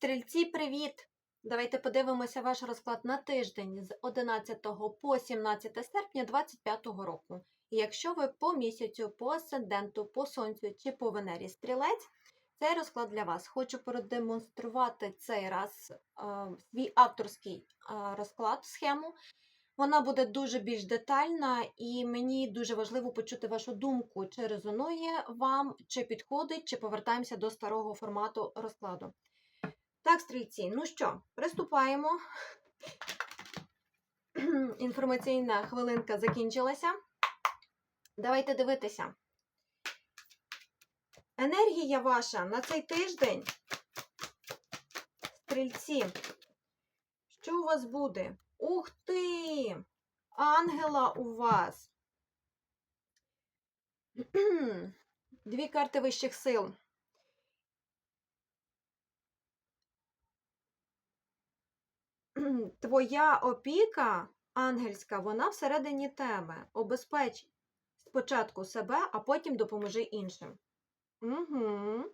Стрільці, привіт! Давайте подивимося ваш розклад на тиждень з 11 по 17 серпня 2025 року. І якщо ви по місяцю, по асценденту, по сонцю чи по Венері стрілець, цей розклад для вас. Хочу продемонструвати цей раз е, свій авторський е, розклад, схему. Вона буде дуже більш детальна, і мені дуже важливо почути вашу думку, чи резонує вам, чи підходить, чи повертаємося до старого формату розкладу. Так, стрільці, ну що, приступаємо. Інформаційна хвилинка закінчилася. Давайте дивитися. Енергія ваша на цей тиждень, стрільці, що у вас буде? Ух ти! Ангела у вас. Дві карти вищих сил. Твоя опіка ангельська, вона всередині тебе. Обезпеч спочатку себе, а потім допоможи іншим. Угу.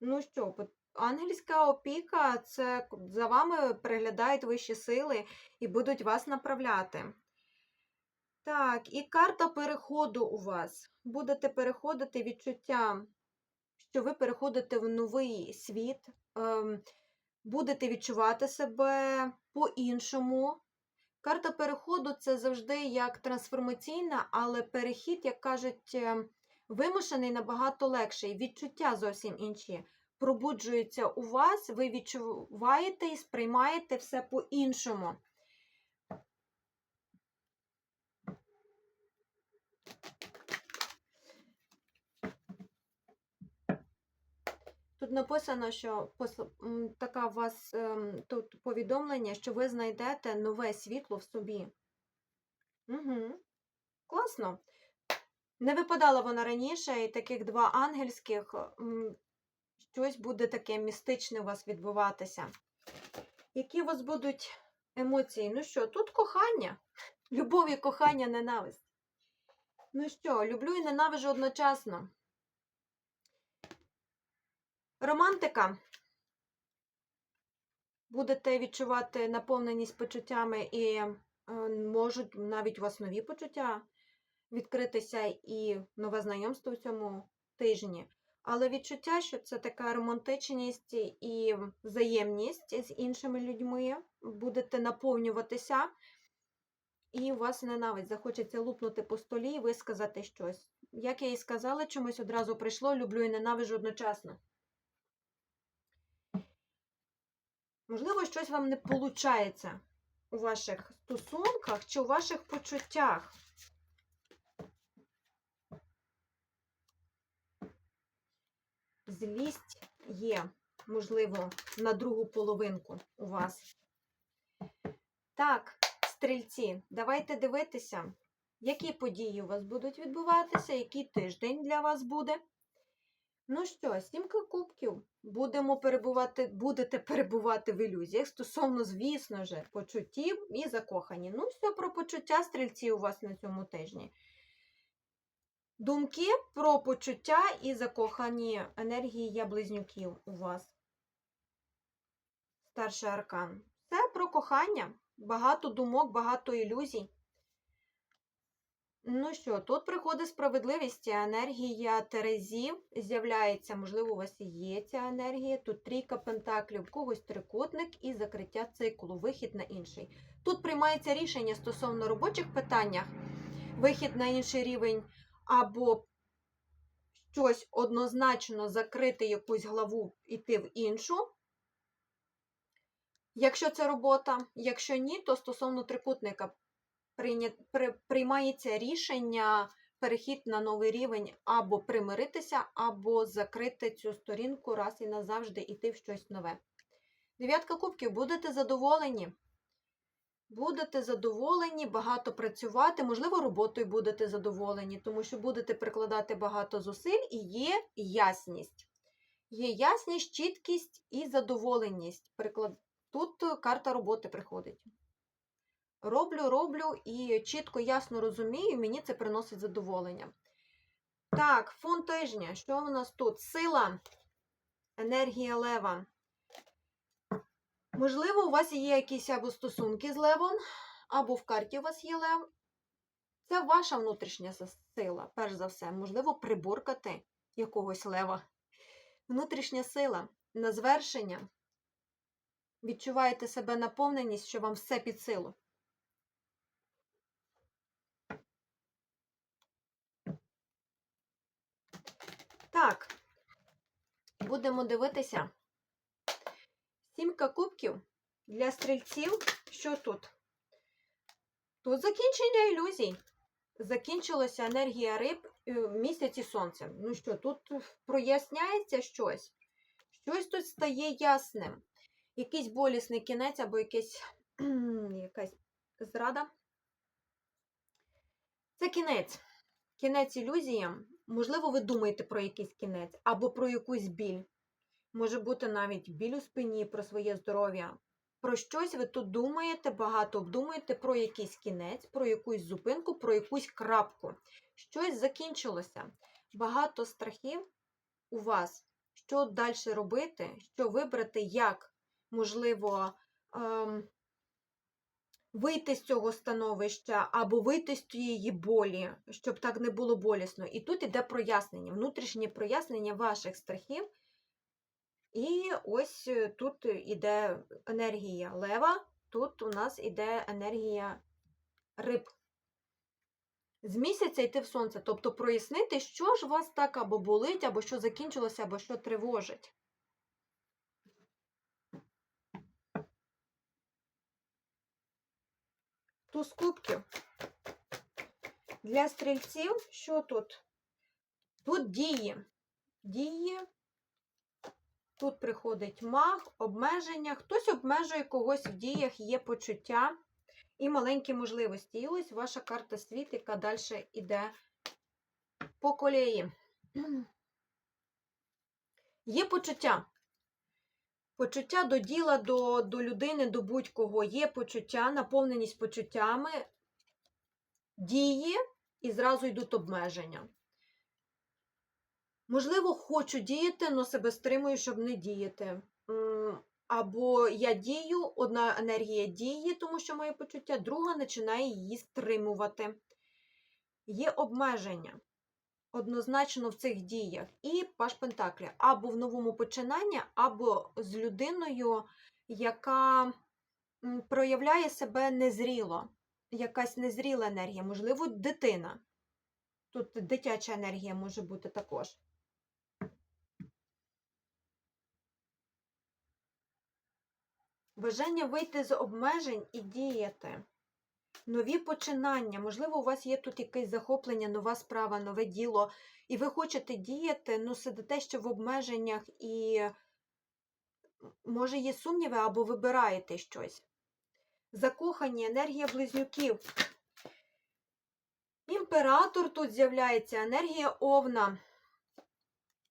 Ну що, ангельська опіка це за вами приглядають вищі сили і будуть вас направляти. Так, і карта переходу у вас. Будете переходити відчуття, що ви переходите в новий світ, ем, будете відчувати себе по-іншому. Карта переходу це завжди як трансформаційна, але перехід, як кажуть, е, вимушений набагато легший. Відчуття зовсім інші. Пробуджуються у вас, ви відчуваєте і сприймаєте все по-іншому. Тут написано, що така у вас ем, тут повідомлення, що ви знайдете нове світло в собі. Угу. Класно. Не випадала вона раніше, і таких два ангельських, щось буде таке містичне у вас відбуватися. Які у вас будуть емоції? Ну що, тут кохання, любов і кохання, ненависть. Ну що, люблю і ненавижу одночасно. Романтика. Будете відчувати наповненість почуттями і е, можуть навіть у вас нові почуття відкритися і нове знайомство у цьому тижні. Але відчуття, що це така романтичність і взаємність з іншими людьми, будете наповнюватися, і у вас ненависть захочеться лупнути по столі і висказати щось. Як я і сказала, чомусь одразу прийшло, люблю і ненавижу одночасно. Можливо, щось вам не виходить у ваших стосунках чи у ваших почуттях. Злість є, можливо, на другу половинку у вас. Так, стрільці, давайте дивитися, які події у вас будуть відбуватися, який тиждень для вас буде. Ну що, сімка кубків. Будемо перебувати, будете перебувати в ілюзіях стосовно, звісно ж, почуттів і закохані. Ну, все про почуття стрільці у вас на цьому тижні. Думки про почуття і закохані енергії я близнюків у вас. Старший аркан. Це про кохання. Багато думок, багато ілюзій. Ну що, тут приходить справедливість, енергія Терезів з'являється, можливо, у вас і є ця енергія. Тут трійка пентаклів, когось трикутник і закриття циклу, вихід на інший. Тут приймається рішення стосовно робочих питаннях, вихід на інший рівень, або щось однозначно закрити якусь главу, іти в іншу. Якщо це робота, якщо ні, то стосовно трикутника приймається рішення перехід на новий рівень або примиритися, або закрити цю сторінку раз і назавжди іти в щось нове. Дев'ятка кубків, будете задоволені. Будете задоволені, багато працювати, можливо, роботою будете задоволені, тому що будете прикладати багато зусиль і є ясність. Є ясність, чіткість і задоволеність. Тут карта роботи приходить. Роблю, роблю і чітко, ясно розумію, мені це приносить задоволення. Так, фон тижня. Що у нас тут? Сила, енергія лева. Можливо, у вас є якісь або стосунки з левом, або в карті у вас є лев. Це ваша внутрішня сила, перш за все. Можливо, приборкати якогось лева. Внутрішня сила на звершення. Відчуваєте себе наповненість, що вам все під силу. Так, будемо дивитися. Сімка кубків для стрільців. Що тут? Тут закінчення ілюзій. Закінчилася енергія риб е, в місяці сонця. Ну що, тут проясняється щось. Щось тут стає ясним. Якийсь болісний кінець або якийсь, якась зрада. Це кінець. Кінець ілюзіям. Можливо, ви думаєте про якийсь кінець або про якусь біль. Може бути навіть біль у спині про своє здоров'я. Про щось ви тут думаєте, багато обдумуєте про якийсь кінець, про якусь зупинку, про якусь крапку. Щось закінчилося. Багато страхів у вас. Що далі робити, що вибрати, як можливо ем, вийти з цього становища або вийти з тієї болі, щоб так не було болісно. І тут іде прояснення, внутрішнє прояснення ваших страхів. І ось е, тут іде енергія лева, тут у нас іде енергія риб. З місяця йти в сонце, тобто прояснити, що ж вас так або болить, або що закінчилося, або що тривожить. Туз кубків. Для стрільців, що тут? Тут дії. Дії. Тут приходить маг, обмеження. Хтось обмежує когось в діях, є почуття і маленькі можливості. І ось ваша карта світ, яка далі йде по колії. Є почуття. Почуття до діла, до, до людини, до будь-кого. Є почуття, наповненість почуттями, дії і зразу йдуть обмеження. Можливо, хочу діяти, але себе стримую, щоб не діяти. Або я дію, одна енергія діє, тому що моє почуття, друга починає її стримувати. Є обмеження однозначно в цих діях. І паш Пентаклі або в новому починанні, або з людиною, яка проявляє себе незріло. Якась незріла енергія, можливо, дитина. Тут дитяча енергія може бути також. Бажання вийти з обмежень і діяти. Нові починання. Можливо, у вас є тут якесь захоплення, нова справа, нове діло, і ви хочете діяти, ну сидите ще в обмеженнях і, може, є сумніви або вибираєте щось. Закохані, енергія близнюків. Імператор тут з'являється, енергія овна.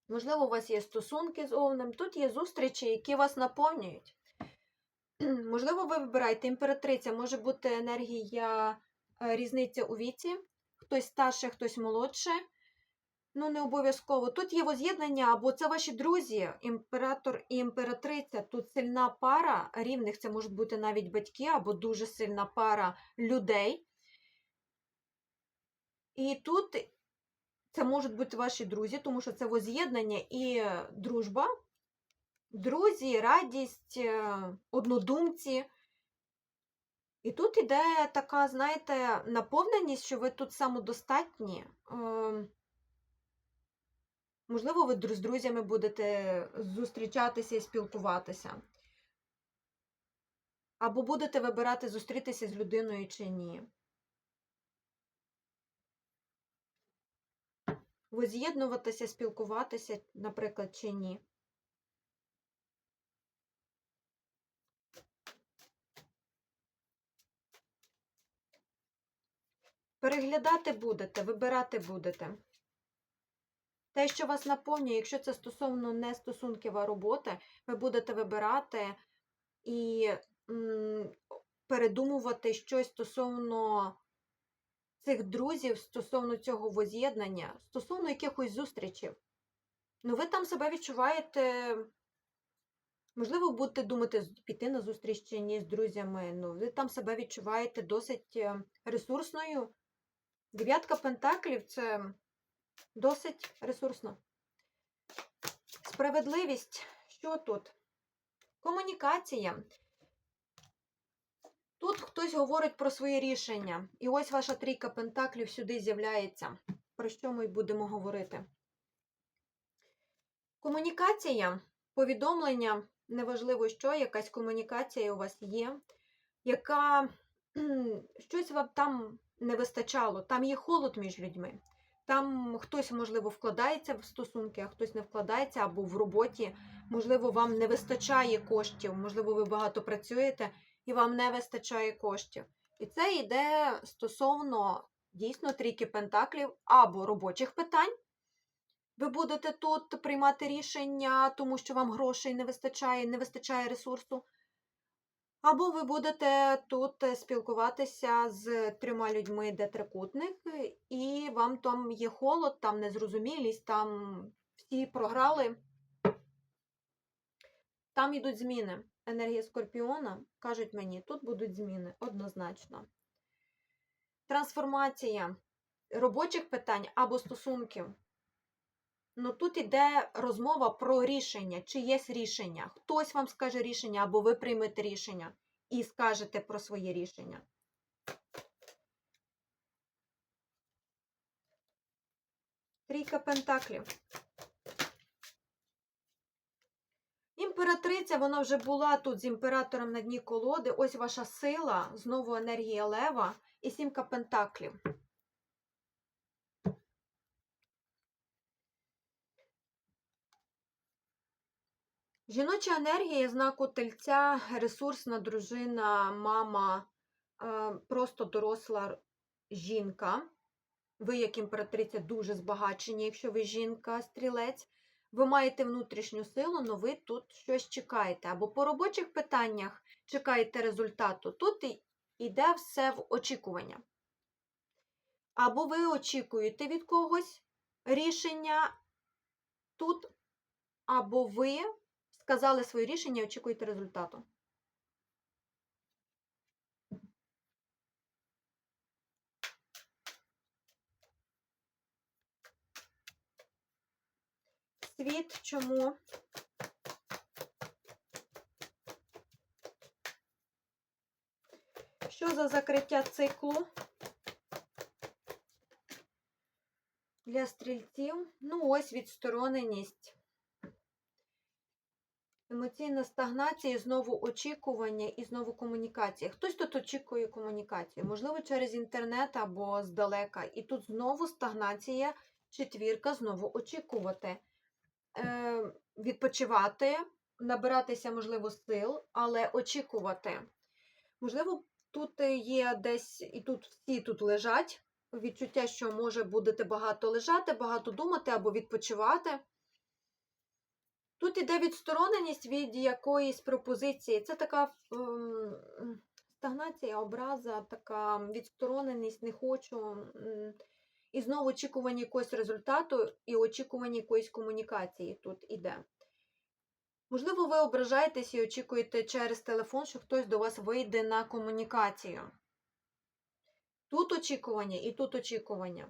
Можливо, у вас є стосунки з овном. Тут є зустрічі, які вас наповнюють. Можливо, ви вибираєте імператриця, може бути енергія е, різниця у віці, хтось старше, хтось молодше. Ну, не обов'язково. Тут є воз'єднання, або це ваші друзі, імператор і імператриця. Тут сильна пара рівних, це можуть бути навіть батьки, або дуже сильна пара людей. І тут це можуть бути ваші друзі, тому що це воз'єднання і дружба. Друзі, радість, е, однодумці. І тут іде така, знаєте, наповненість, що ви тут самодостатні. Ем, Можливо, ви з друзями будете зустрічатися і спілкуватися. Або будете вибирати, зустрітися з людиною чи ні. Воз'єднуватися, спілкуватися, наприклад, чи ні. Переглядати будете, вибирати будете. Те, що вас наповнює, якщо це стосовно не стосункова роботи, ви будете вибирати і м, передумувати щось стосовно цих друзів, стосовно цього воз'єднання, стосовно якихось зустрічей. Ну, ви там себе відчуваєте Можливо, будете думати піти на зустріч чи ні з друзями. Ну, ви там себе відчуваєте досить е, ресурсною. Дев'ятка пентаклів це досить ресурсно. Справедливість. Що тут? Комунікація. Тут хтось говорить про своє рішення. І ось ваша трійка пентаклів сюди з'являється. Про що ми будемо говорити? Комунікація, повідомлення, неважливо що, якась комунікація у вас є, яка щось вам там не вистачало, там є холод між людьми. Там хтось, можливо, вкладається в стосунки, а хтось не вкладається, або в роботі, можливо, вам не вистачає коштів, можливо, ви багато працюєте і вам не вистачає коштів. І це йде стосовно дійсно трійки пентаклів або робочих питань. Ви будете тут приймати рішення, тому що вам грошей не вистачає, не вистачає ресурсу. Або ви будете тут е, спілкуватися з трьома людьми, де трикутник, і вам там є холод, там незрозумілість, там всі програли. Там йдуть зміни. Енергія Скорпіона, кажуть мені, тут будуть зміни однозначно. Трансформація робочих питань або стосунків. Ну тут іде розмова про рішення, чи є рішення. Хтось вам скаже рішення, або ви приймете рішення і скажете про своє рішення. Трійка пентаклів. Імператриця, вона вже була тут з імператором на дні колоди. Ось ваша сила, знову енергія лева і сімка пентаклів. Жіноча енергія знаку тельця, ресурсна дружина, мама, е, просто доросла жінка. Ви, як імператриця, дуже збагачені, якщо ви жінка, стрілець. Ви маєте внутрішню силу, але ви тут щось чекаєте. Або по робочих питаннях чекаєте результату. Тут іде все в очікування. Або ви очікуєте від когось рішення тут, або ви сказали своє рішення і очікуєте результату. Світ чому? Що за закриття циклу для стрільців? Ну, ось відстороненість. Емоційна стагнація, знову очікування і знову комунікація. Хтось тут очікує комунікацію, можливо, через інтернет або здалека. І тут знову стагнація, четвірка, знову очікувати. Е, відпочивати, набиратися, можливо, сил, але очікувати. Можливо, тут є десь, і тут всі тут лежать. Відчуття, що може будете багато лежати, багато думати або відпочивати. Тут іде відстороненість від якоїсь пропозиції. Це така ем, стагнація, образа, така відстороненість, не хочу. І знову очікування якогось результату і очікування якоїсь комунікації тут іде. Можливо, ви ображаєтесь і очікуєте через телефон, що хтось до вас вийде на комунікацію. Тут очікування і тут очікування.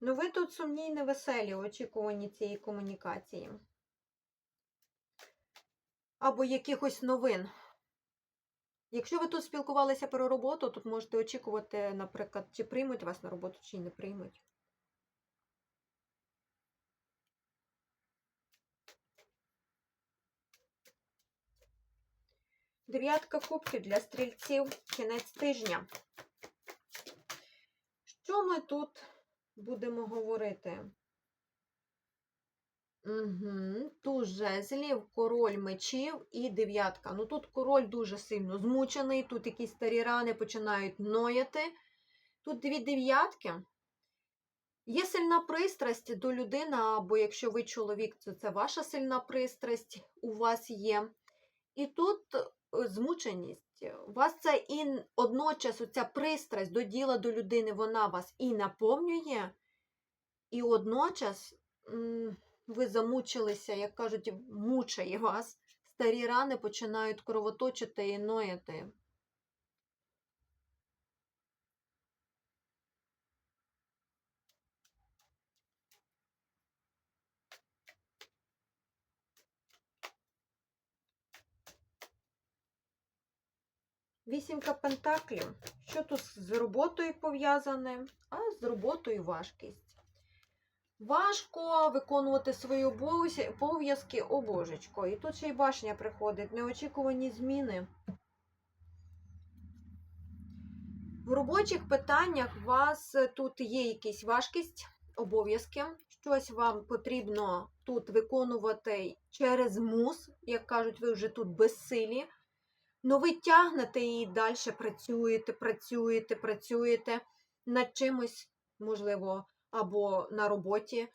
Ну, ви тут сумні і невеселі у очікуванні цієї комунікації. Або якихось новин. Якщо ви тут спілкувалися про роботу, тут можете очікувати, наприклад, чи приймуть вас на роботу, чи не приймуть. Дев'ятка кубків для стрільців кінець тижня. Що ми тут будемо говорити? Угу. Туз жезлів, король мечів і дев'ятка. Ну тут король дуже сильно змучений, тут якісь старі рани починають нояти. Тут дві дев'ятки. Є сильна пристрасть до людини, або якщо ви чоловік, то це ваша сильна пристрасть у вас є. І тут е, змученість. Вас це і одночас оця пристрасть до діла до людини, вона вас і наповнює, і водночас ви замучилися, як кажуть, мучає вас. Старі рани починають кровоточити і нояти. Вісімка пентаклів. Що тут з роботою пов'язане? А з роботою важкість. Важко виконувати свої обов'язки, о божечко. І тут ще й башня приходить, неочікувані зміни. В робочих питаннях у вас тут є якась важкість, обов'язки. Щось вам потрібно тут виконувати через мус, як кажуть, ви вже тут безсилі. Ну, ви тягнете і далі працюєте, працюєте, працюєте над чимось, можливо, або на роботі.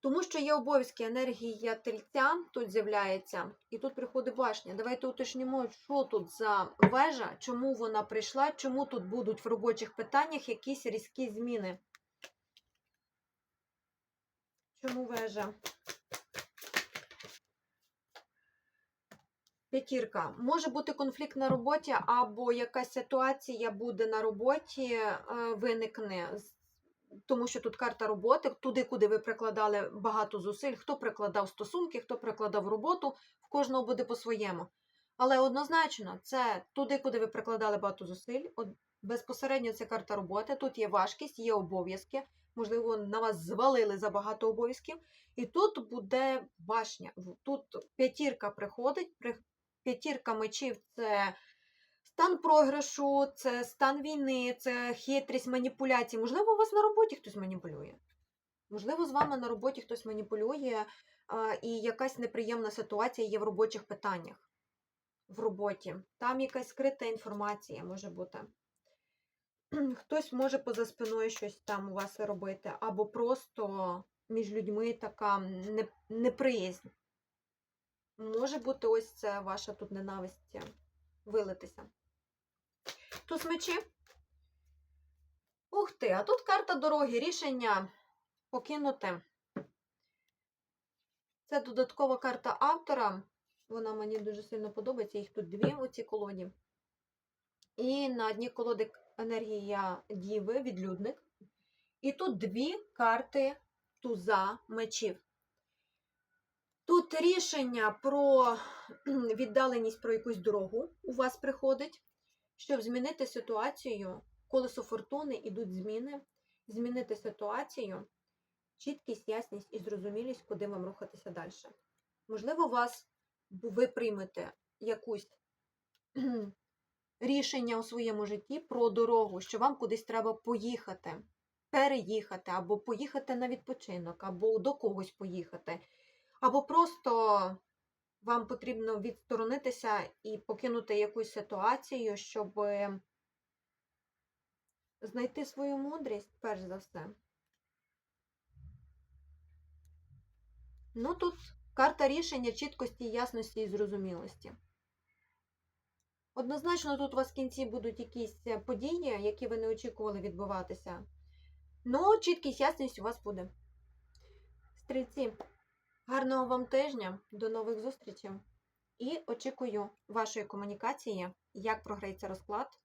Тому що є обов'язки енергія тельця тут з'являється, і тут приходить башня. Давайте уточнимо, що тут за вежа, чому вона прийшла, чому тут будуть в робочих питаннях якісь різкі зміни. Чому вежа? П'ятірка. Може бути конфлікт на роботі, або якась ситуація буде на роботі, е, виникне. Тому що тут карта роботи, туди, куди ви прикладали багато зусиль, хто прикладав стосунки, хто прикладав роботу, в кожного буде по-своєму. Але однозначно, це туди, куди ви прикладали багато зусиль. Безпосередньо це карта роботи. Тут є важкість, є обов'язки. Можливо, на вас звалили за багато обов'язків. І тут буде башня. Тут п'ятірка приходить. П'ятірка мечів це стан програшу, це стан війни, це хитрість, маніпуляції. Можливо, у вас на роботі хтось маніпулює. Можливо, з вами на роботі хтось маніпулює, і якась неприємна ситуація є в робочих питаннях. В роботі. Там якась скрита інформація може бути. Хтось може поза спиною щось там у вас робити, або просто між людьми така неприязнь. Може бути, ось це ваша тут ненависть вилитися. Туз мечі. Ух ти, а тут карта дороги, рішення покинути. Це додаткова карта автора. Вона мені дуже сильно подобається. Їх тут дві у цій колоді. І на одній колоді енергія Діви, відлюдник. І тут дві карти туза мечів. Тут рішення про віддаленість про якусь дорогу у вас приходить, щоб змінити ситуацію. Колесо фортуни ідуть зміни, змінити ситуацію, чіткість, ясність і зрозумілість, куди вам рухатися далі. Можливо, вас ви приймете якусь рішення у своєму житті про дорогу, що вам кудись треба поїхати, переїхати, або поїхати на відпочинок, або до когось поїхати. Або просто вам потрібно відсторонитися і покинути якусь ситуацію, щоб знайти свою мудрість, перш за все. Ну, тут карта рішення чіткості, ясності і зрозумілості. Однозначно, тут у вас в кінці будуть якісь е, події, які ви не очікували відбуватися. Ну, чіткість, ясність у вас буде. Стрільці. Гарного вам тижня, до нових зустрічей. І очікую вашої комунікації, як програється розклад,